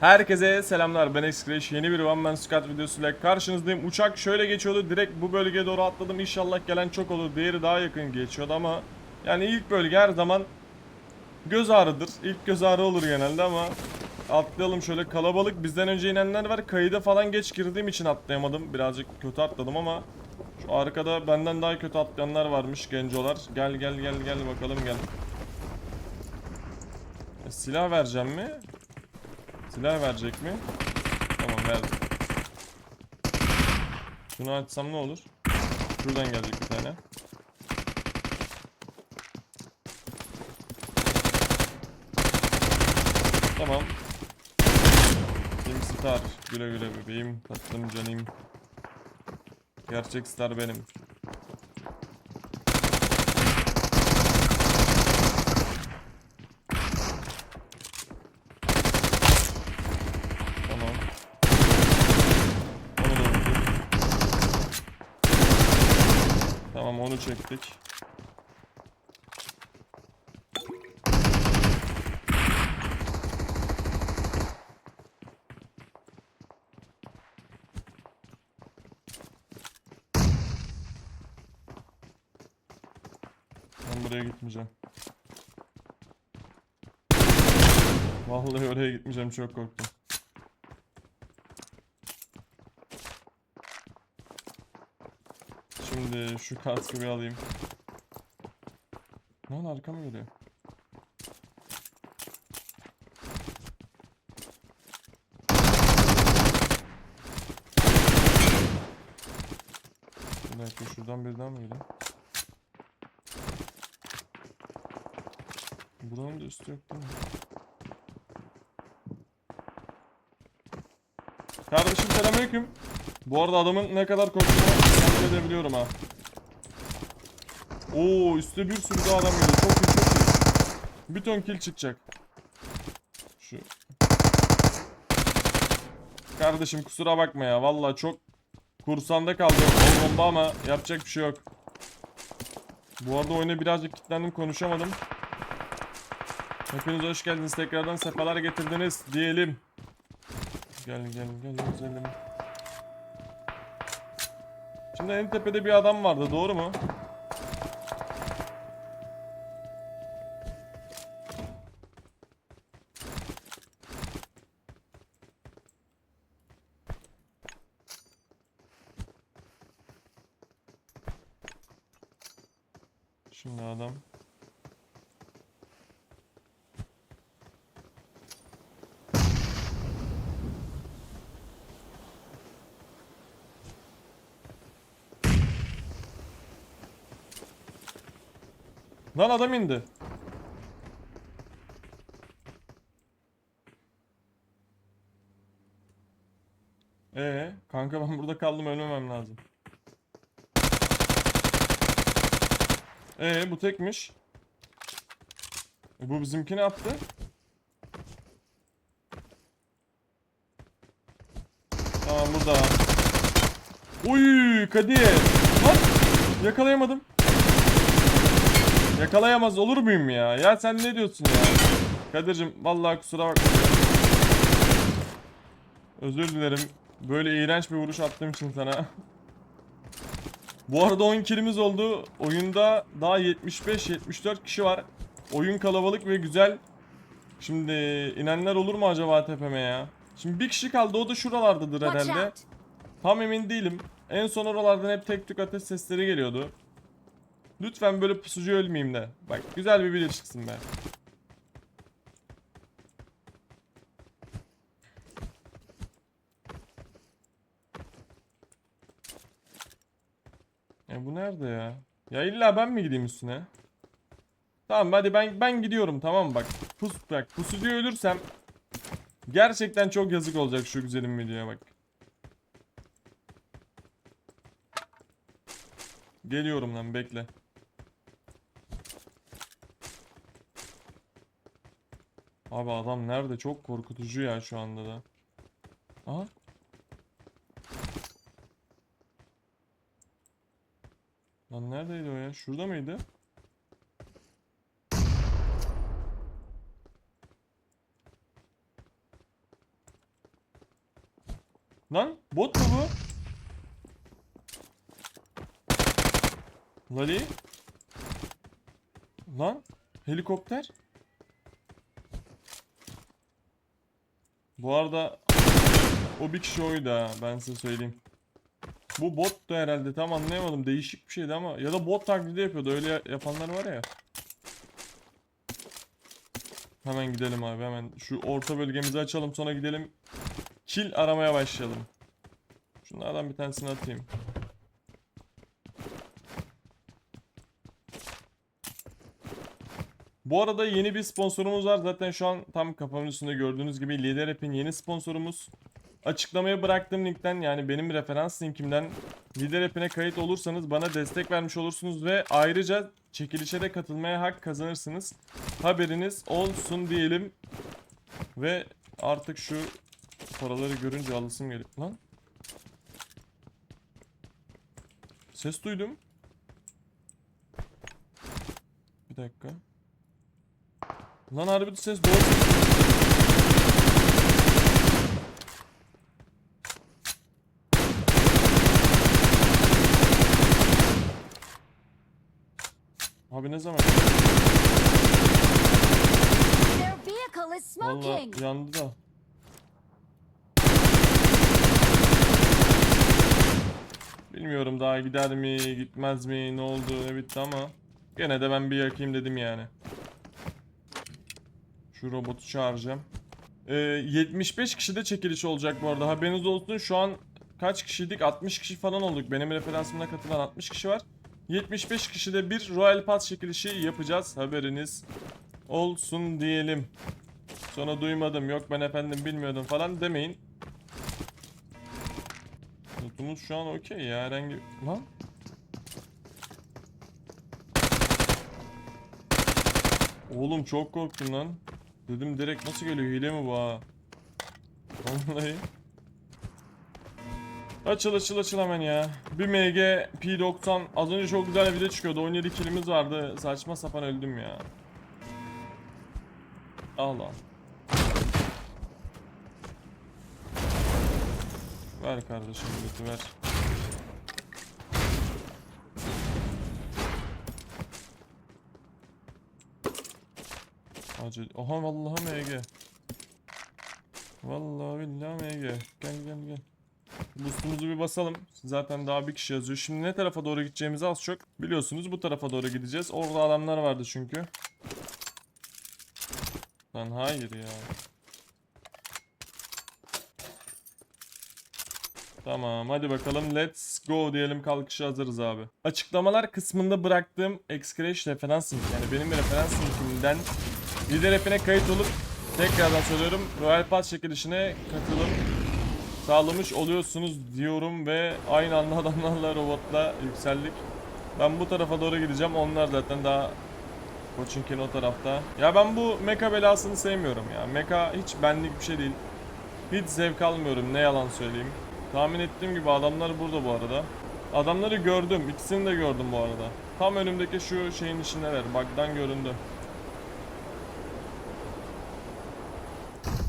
Herkese selamlar. Ben X-Crash yeni bir One Man Squad videosuyla karşınızdayım. Uçak şöyle geçiyordu. Direkt bu bölgeye doğru atladım. İnşallah gelen çok olur. Diğeri daha yakın geçiyordu ama Yani ilk bölge her zaman Göz ağrıdır. İlk göz ağrı olur genelde ama Atlayalım şöyle. Kalabalık. Bizden önce inenler var. Kayıda falan geç girdiğim için atlayamadım. Birazcık kötü atladım ama Şu arkada benden daha kötü atlayanlar varmış gencolar. Gel gel gel gel bakalım gel. E, Silah vereceğim mi? Silah verecek mi? Tamam verdim. Şunu açsam ne olur? Şuradan gelecek bir tane. Tamam. Benim star. Güle güle bebeğim. Tatlım canım. Gerçek star benim. Tamam. Onu da vurduk. Tamam onu çektik. Ben buraya gitmeyeceğim. Vallahi oraya gitmeyeceğim çok korktum. Şimdi şu kaskı bir alayım. Lan arkama geliyor. Bir dakika şuradan birden mi geliyor? Buranın da üstü yok değil mi? Kardeşim selamünaleyküm. Bu arada adamın ne kadar korktuğunu tahmin edebiliyorum ha. Oo üstte bir sürü daha adam geliyor. Çok iyi çok iyi. Bir ton kill çıkacak. Şu. Kardeşim kusura bakma ya. Vallahi çok kursanda kaldı o bomba ama yapacak bir şey yok. Bu arada oyuna birazcık kilitlendim konuşamadım. Hepiniz hoş geldiniz. Tekrardan sefalar getirdiniz diyelim. Gel gel gel güzelim. Şimdi en tepede bir adam vardı doğru mu? Şimdi adam. Lan adam indi. Ee, kanka ben burada kaldım ölmemem lazım. Ee, bu tekmiş. Bu bizimki ne yaptı? Tamam burada. Uy, Kadir. Lan yakalayamadım. Yakalayamaz olur muyum ya? Ya sen ne diyorsun ya? Kadir'cim vallahi kusura bakma. Özür dilerim. Böyle iğrenç bir vuruş attığım için sana. Bu arada 10 kilimiz oldu. Oyunda daha 75-74 kişi var. Oyun kalabalık ve güzel. Şimdi inenler olur mu acaba tepeme ya? Şimdi bir kişi kaldı o da şuralardadır herhalde. Tam emin değilim. En son oralardan hep tek tük ateş sesleri geliyordu. Lütfen böyle pusucu ölmeyeyim de. Bak güzel bir video çıksın be. E bu nerede ya? Ya illa ben mi gideyim üstüne? Tamam hadi ben ben gidiyorum tamam bak. Pus bak pusucu ölürsem gerçekten çok yazık olacak şu güzelim videoya bak. Geliyorum lan bekle. Abi adam nerede? Çok korkutucu ya şu anda da. Aha. Lan neredeydi o ya? Şurada mıydı? Lan bot mu bu? Lali? Lan helikopter? Bu arada o bir kişi oydu ha ben size söyleyeyim. Bu bot da herhalde tam anlayamadım değişik bir şeydi ama ya da bot taklidi yapıyordu öyle ya- yapanlar var ya. Hemen gidelim abi hemen şu orta bölgemizi açalım sonra gidelim kill aramaya başlayalım. Şunlardan bir tanesini atayım. Bu arada yeni bir sponsorumuz var. Zaten şu an tam kafamın üstünde gördüğünüz gibi Lider App'in yeni sponsorumuz. Açıklamaya bıraktığım linkten yani benim referans linkimden Lider App'ine kayıt olursanız bana destek vermiş olursunuz ve ayrıca çekilişe de katılmaya hak kazanırsınız. Haberiniz olsun diyelim. Ve artık şu paraları görünce alısım geliyor. Lan. Ses duydum. Bir dakika. Lan harbi ses doğru. Abi ne zaman? Vallahi yandı da. Bilmiyorum daha gider mi gitmez mi ne oldu ne bitti ama gene de ben bir yakayım dedim yani. Şu robotu çağıracağım. Ee, 75 kişi de çekiliş olacak bu arada haberiniz olsun şu an kaç kişiydik 60 kişi falan olduk benim referansımda katılan 60 kişi var. 75 kişi de bir Royal Pass çekilişi yapacağız haberiniz olsun diyelim. Sonra duymadım yok ben efendim bilmiyordum falan demeyin. Lootumuz şu an okey ya herhangi... Lan? Oğlum çok korktum lan. Dedim direkt nasıl geliyor hile mi bu ha? Vallahi. Açıl açıl açıl hemen ya. Bir MG P90 az önce çok güzel bir video çıkıyordu. 17 kilimiz vardı. Saçma sapan öldüm ya. Al al. Ver kardeşim lütfü ver. Acil. Aha vallahi MG. Vallahi billahi MG. Gel gel gel. Boostumuzu bir basalım. Zaten daha bir kişi yazıyor. Şimdi ne tarafa doğru gideceğimizi az çok biliyorsunuz. Bu tarafa doğru gideceğiz. Orada adamlar vardı çünkü. Lan hayır ya. Tamam hadi bakalım let's go diyelim kalkışa hazırız abi. Açıklamalar kısmında bıraktığım Excretion referans link yani benim referans linkimden lider app'ine kayıt olup tekrardan söylüyorum Royal Pass çekilişine katılım sağlamış oluyorsunuz diyorum ve aynı anda adamlarla robotla yükseldik. Ben bu tarafa doğru gideceğim onlar zaten daha Koçinkin o tarafta. Ya ben bu mecha belasını sevmiyorum ya. Mecha hiç benlik bir şey değil. Hiç zevk almıyorum ne yalan söyleyeyim. Tahmin ettiğim gibi adamlar burada bu arada. Adamları gördüm. ikisini de gördüm bu arada. Tam önümdeki şu şeyin içindeler. Bug'dan göründü.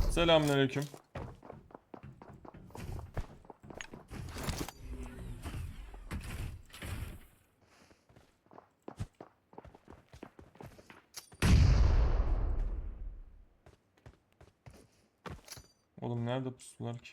Selamünaleyküm. Oğlum nerede pusular ki?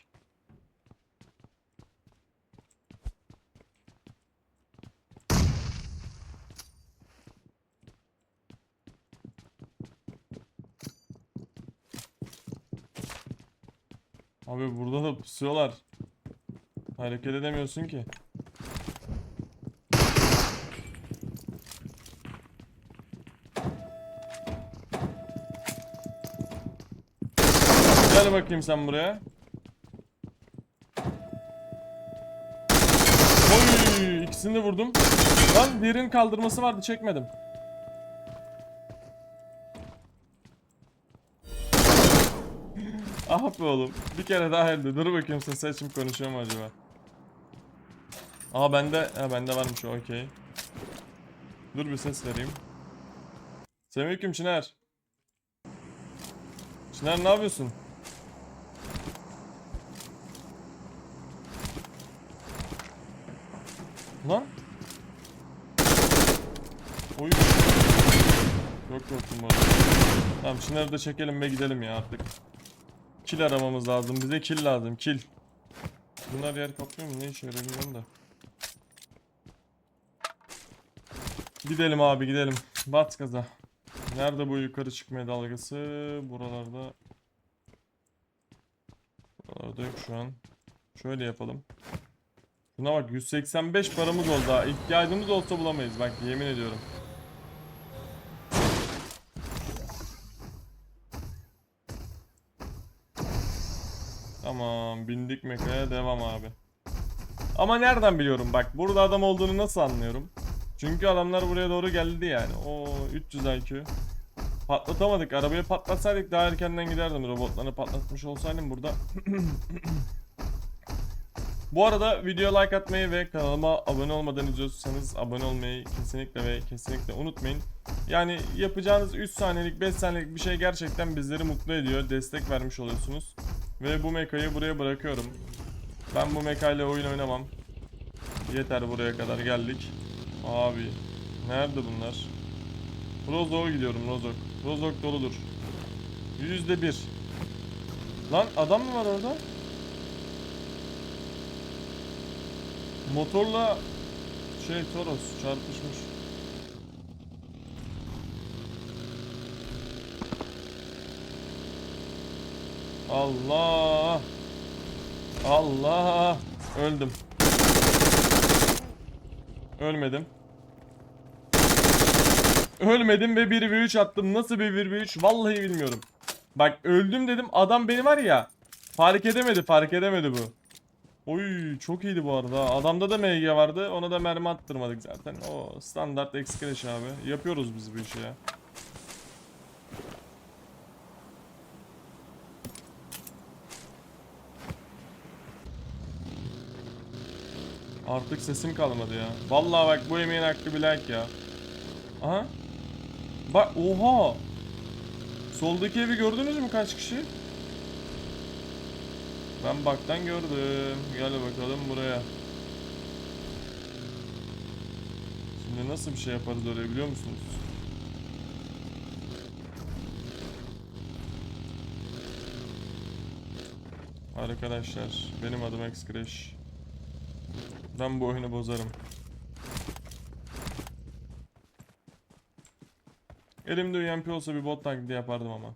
Abi burada da pusuyorlar. Hareket edemiyorsun ki. Gel bakayım sen buraya. Oy, ikisini de vurdum. Lan diğerinin kaldırması vardı çekmedim. Ah be oğlum. Bir kere daha elde. Dur bakayım sesi açım konuşuyor mu acaba? Aa bende, ha bende varmış o okey. Dur bir ses vereyim. Selamünaleyküm Çınar. Çınar ne yapıyorsun? Lan. Oy. Yok korktum bu arada. Tamam Çınar'ı da çekelim ve gidelim ya artık. Kill aramamız lazım. Bize kill lazım. Kill. Bunlar yer kaplıyor mu? Ne işe yarıyor bilmiyorum da. Gidelim abi gidelim. Bat gaza. Nerede bu yukarı çıkmaya dalgası? Buralarda. Buralarda yok şu an. Şöyle yapalım. Buna bak 185 paramız oldu ha. İhtiyacımız olsa bulamayız bak yemin ediyorum. Tamam bindik mekaya devam abi. Ama nereden biliyorum bak burada adam olduğunu nasıl anlıyorum? Çünkü adamlar buraya doğru geldi yani. O 300 IQ. Patlatamadık. Arabayı patlatsaydık daha erkenden giderdim. Robotlarını patlatmış olsaydım burada. Bu arada video like atmayı ve kanalıma abone olmadan izliyorsanız abone olmayı kesinlikle ve kesinlikle unutmayın. Yani yapacağınız 3 saniyelik 5 saniyelik bir şey gerçekten bizleri mutlu ediyor. Destek vermiş oluyorsunuz. Ve bu mekayı buraya bırakıyorum. Ben bu mekayla oyun oynamam. Yeter buraya kadar geldik. Abi nerede bunlar? Rozok'a gidiyorum Rozok. Rozok doludur. Yüzde bir. Lan adam mı var orada? Motorla şey Toros çarpışmış. Allah! Allah! Öldüm. Ölmedim. Ölmedim ve 1 v 3 attım. Nasıl bir 1 v 3 vallahi bilmiyorum. Bak öldüm dedim adam beni var ya fark edemedi fark edemedi bu. Oy çok iyiydi bu arada. Adamda da MG vardı. Ona da mermi attırmadık zaten. O standart X-Crash abi. Yapıyoruz biz bu işi ya. Artık sesim kalmadı ya. Vallahi bak bu emeğin hakkı bir like ya. Aha. Bak oha. Soldaki evi gördünüz mü kaç kişi? Ben baktan gördüm. Gel bakalım buraya. Şimdi nasıl bir şey yaparız oraya biliyor musunuz? Arkadaşlar benim adım X-Crash. Ben bu oyunu bozarım. Elimde UMP olsa bir bot taklidi yapardım ama.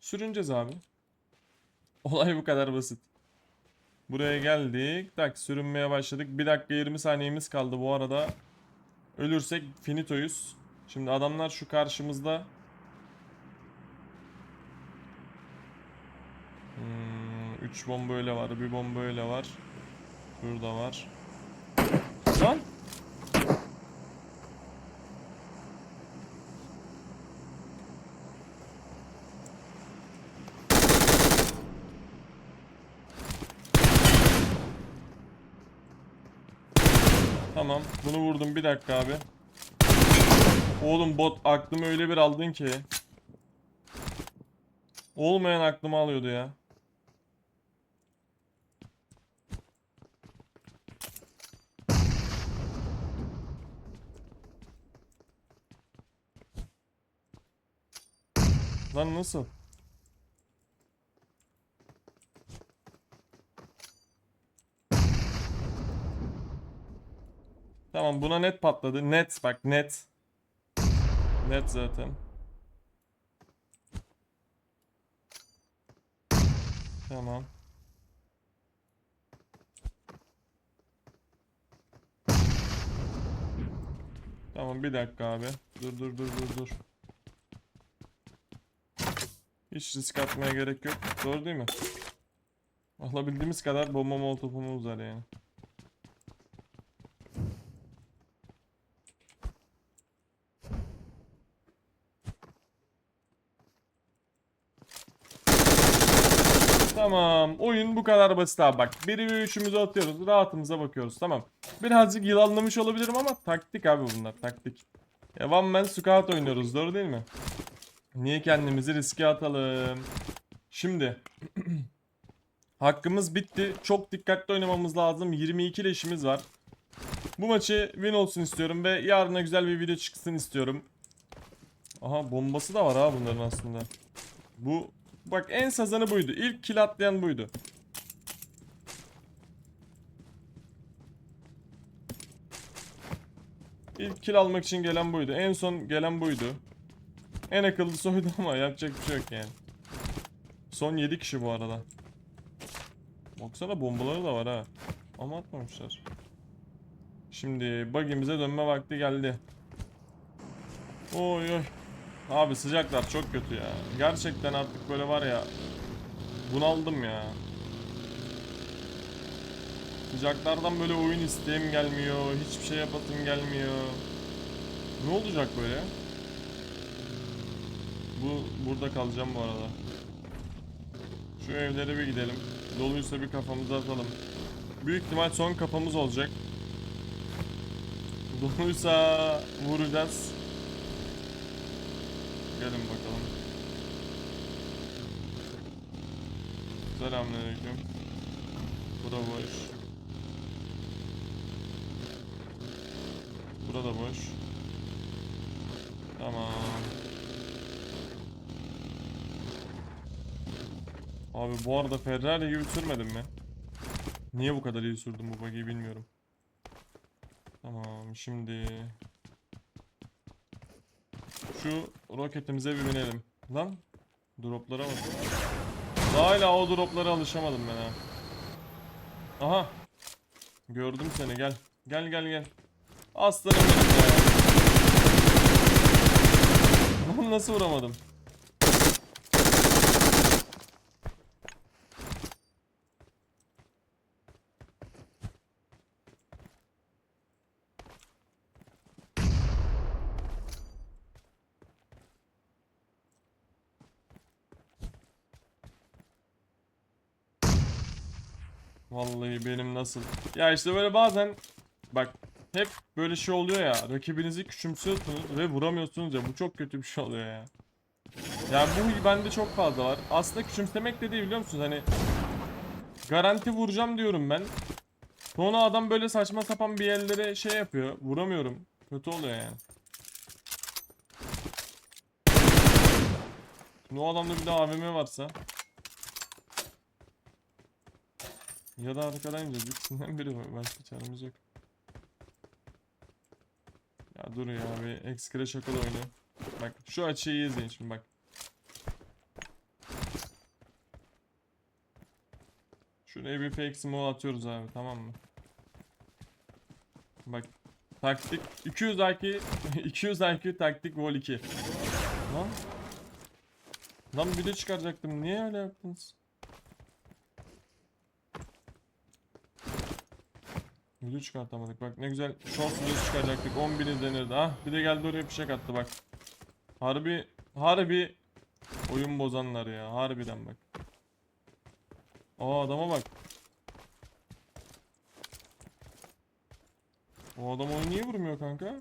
Sürüneceğiz abi. Olay bu kadar basit. Buraya geldik. Tak sürünmeye başladık. 1 dakika 20 saniyemiz kaldı bu arada. Ölürsek finitoyuz. Şimdi adamlar şu karşımızda. 3 bomba öyle var. Bir bomba öyle var. Burada var. Lan! Tamam. Bunu vurdum. Bir dakika abi. Oğlum bot aklımı öyle bir aldın ki. Olmayan aklımı alıyordu ya. Lan nasıl? Tamam buna net patladı. Net bak net. Net zaten. Tamam. Tamam bir dakika abi. Dur dur dur dur dur. Hiç risk atmaya gerek yok. Doğru değil mi? Alabildiğimiz kadar bomba molotofumuz var yani. Tamam. Oyun bu kadar basit abi bak. 1 ve 3'ümüzü atıyoruz. Rahatımıza bakıyoruz. Tamam. Birazcık yılanlamış olabilirim ama taktik abi bunlar. Taktik. Ya one man scout oynuyoruz. Doğru değil mi? Niye kendimizi riske atalım? Şimdi hakkımız bitti. Çok dikkatli oynamamız lazım. 22 leşimiz var. Bu maçı win olsun istiyorum ve yarına güzel bir video çıksın istiyorum. Aha bombası da var ha bunların aslında. Bu bak en sazanı buydu. İlk kill atlayan buydu. İlk kill almak için gelen buydu. En son gelen buydu. En akıllısı oydu ama yapacak bir şey yok yani. Son 7 kişi bu arada. Baksana bombaları da var ha. Ama atmamışlar. Şimdi bug'imize dönme vakti geldi. Oy oy. Abi sıcaklar çok kötü ya. Gerçekten artık böyle var ya. Bunaldım ya. Sıcaklardan böyle oyun isteğim gelmiyor. Hiçbir şey yapasım gelmiyor. Ne olacak böyle? Bu burada kalacağım bu arada. Şu evlere bir gidelim. Doluysa bir kafamıza atalım. Büyük ihtimal son kafamız olacak. Doluysa vuracağız. Gelin bakalım. Selamünaleyküm. Bura boş. Burada boş. Tamam. Abi bu arada Ferrari gibi sürmedim mi? Niye bu kadar iyi sürdüm bu buggy'i bilmiyorum. Tamam şimdi şu roketimize bir binelim. Lan droplara bak. Daha hala o droplara alışamadım ben ha. Aha. Gördüm seni gel. Gel gel gel. Aslanım benim ya. Lan nasıl vuramadım? Vallahi benim nasıl? Ya işte böyle bazen bak hep böyle şey oluyor ya rakibinizi küçümsüyorsunuz ve vuramıyorsunuz ya bu çok kötü bir şey oluyor ya. Ya bu bende çok fazla var. Aslında küçümsemek de değil biliyor musunuz? Hani garanti vuracağım diyorum ben. Sonra adam böyle saçma sapan bir yerlere şey yapıyor. Vuramıyorum. Kötü oluyor yani. Şimdi o adamda bir de AVM varsa Ya da arkadan ineceğiz. İkisinden biri var. Başka çaremiz yok. Ya dur ya bir ekskre şakalı oyunu. Bak şu açıyı izleyin şimdi bak. Şuraya bir fake smoke atıyoruz abi tamam mı? Bak taktik 200 IQ 200 IQ taktik vol 2. Lan Lan bir de çıkaracaktım. Niye öyle yaptınız? Video çıkartamadık. Bak ne güzel short video çıkaracaktık. 10 bin izlenirdi. Ah bir de geldi oraya fişek attı bak. Harbi harbi oyun bozanlar ya. Harbiden bak. Aa adama bak. O adam onu niye vurmuyor kanka?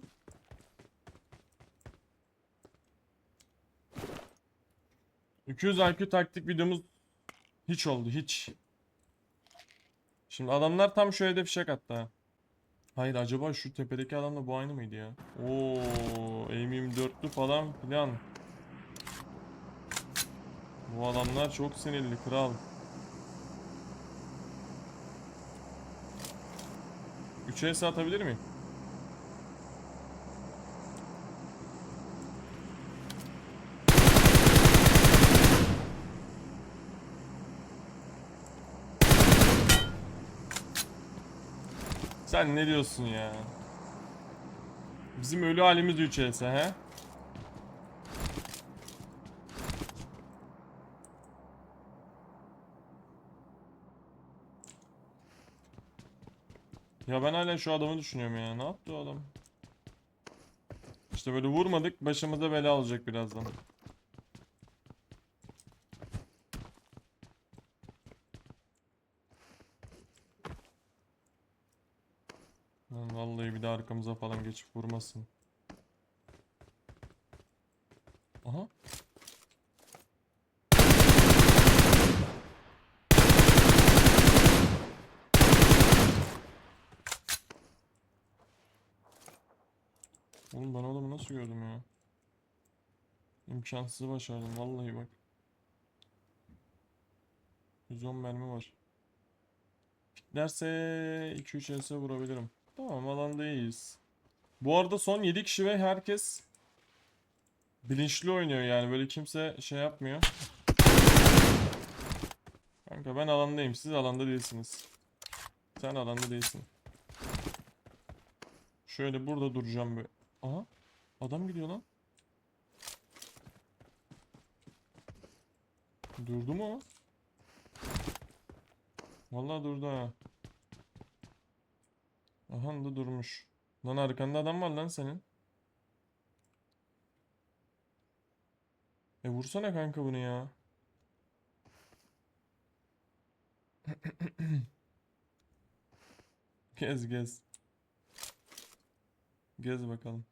...200 IQ taktik videomuz... ...hiç oldu hiç. Şimdi adamlar tam şu evde fişek attı ha. Hayır acaba şu tepedeki adamla bu aynı mıydı ya? Oo, M24'lü falan filan. Bu adamlar çok sinirli kral. Üçe atabilir miyim? Sen ne diyorsun ya? Bizim ölü halimiz 3 else he? Ya ben hala şu adamı düşünüyorum ya. Ne yaptı o adam? İşte böyle vurmadık başımıza bela olacak birazdan. de arkamıza falan geçip vurmasın. Aha. Oğlum ben adamı nasıl gördüm ya? İmkansızı başardım vallahi bak. 110 mermi var. Piklerse 2-3 ense vurabilirim. Tamam alanda iyiyiz. Bu arada son 7 kişi ve herkes bilinçli oynuyor yani böyle kimse şey yapmıyor. Kanka ben alandayım siz alanda değilsiniz. Sen alanda değilsin. Şöyle burada duracağım böyle. Aha. Adam gidiyor lan. Durdu mu? Vallahi durdu ha. Aha da durmuş. Lan arkanda adam var lan senin. E vursana kanka bunu ya. Gez gez. Gez bakalım.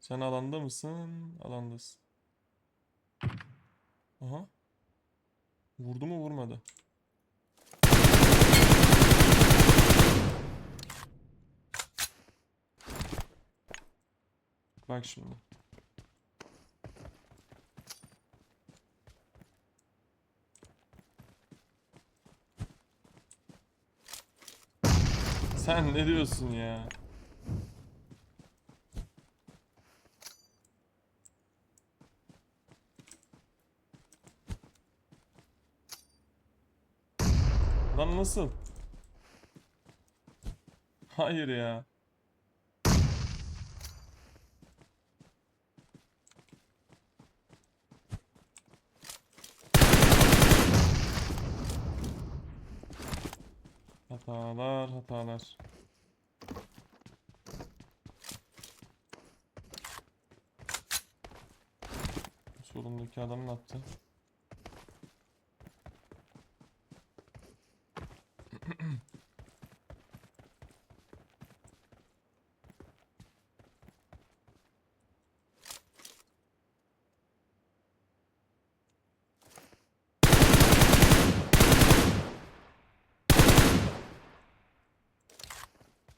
Sen alanda mısın? Alandasın. Aha. Vurdu mu vurmadı. Bak şimdi. Sen ne diyorsun ya? Lan nasıl? Hayır ya. Hatalar hatalar. Solumdaki adamın attı.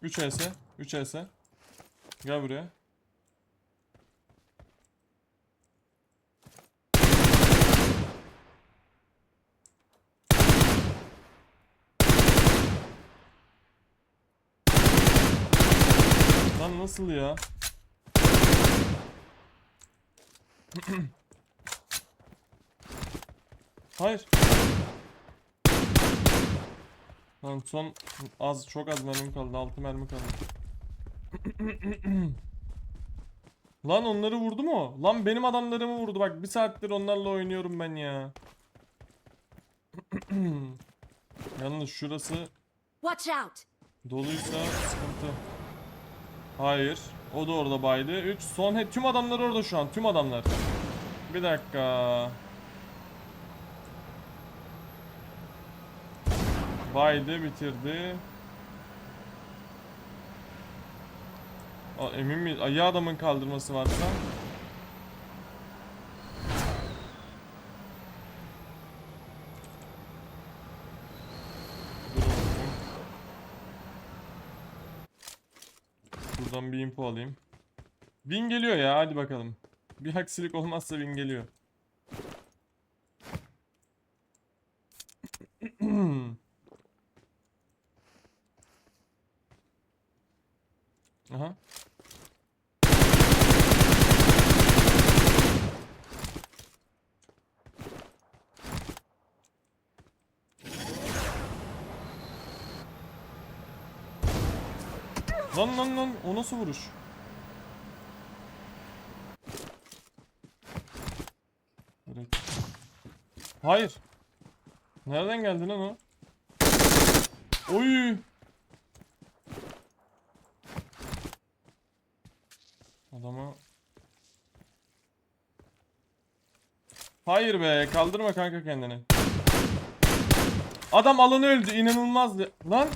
3 ES. 3 ES. Gel buraya. Lan nasıl ya? Hayır. Lan son az çok az mermim kaldı. 6 mermi kaldı. Lan onları vurdu mu? Lan benim adamlarımı vurdu. Bak bir saattir onlarla oynuyorum ben ya. Yalnız şurası Watch out! doluysa sıkıntı. Hayır. O da orada baydı. 3 son hep tüm adamlar orada şu an. Tüm adamlar. Bir dakika. Baydı bitirdi. Aa, emin miyiz? Aa, Ya adamın kaldırması varsa. Buradan bir info alayım. Win geliyor ya hadi bakalım. Bir aksilik olmazsa win geliyor. Aha. Lan lan lan o nasıl vuruş? Hayır. Nereden geldi lan o? Oy! Adama Hayır be kaldırma kanka kendini. Adam alanı öldü inanılmazdı. Lan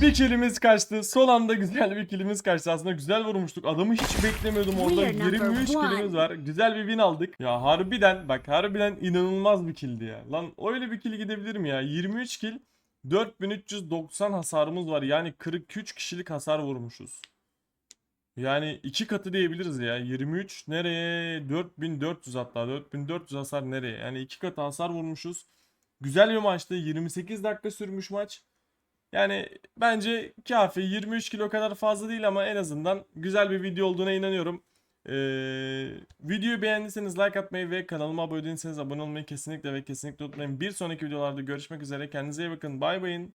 Bir kilimiz kaçtı. Son anda güzel bir kilimiz kaçtı. Aslında güzel vurmuştuk. Adamı hiç beklemiyordum orada. We are number 23 kilimiz var. Güzel bir win aldık. Ya harbiden bak harbiden inanılmaz bir kildi ya. Lan öyle bir kill gidebilir mi ya? 23 kill 4390 hasarımız var. Yani 43 kişilik hasar vurmuşuz. Yani iki katı diyebiliriz ya. 23 nereye? 4400 hatta. 4400 hasar nereye? Yani iki katı hasar vurmuşuz. Güzel bir maçtı. 28 dakika sürmüş maç. Yani bence kafi 23 kilo kadar fazla değil ama en azından güzel bir video olduğuna inanıyorum. Ee, videoyu beğendiyseniz like atmayı ve kanalıma abone değilseniz abone olmayı kesinlikle ve kesinlikle unutmayın. Bir sonraki videolarda görüşmek üzere. Kendinize iyi bakın. Bay bayın.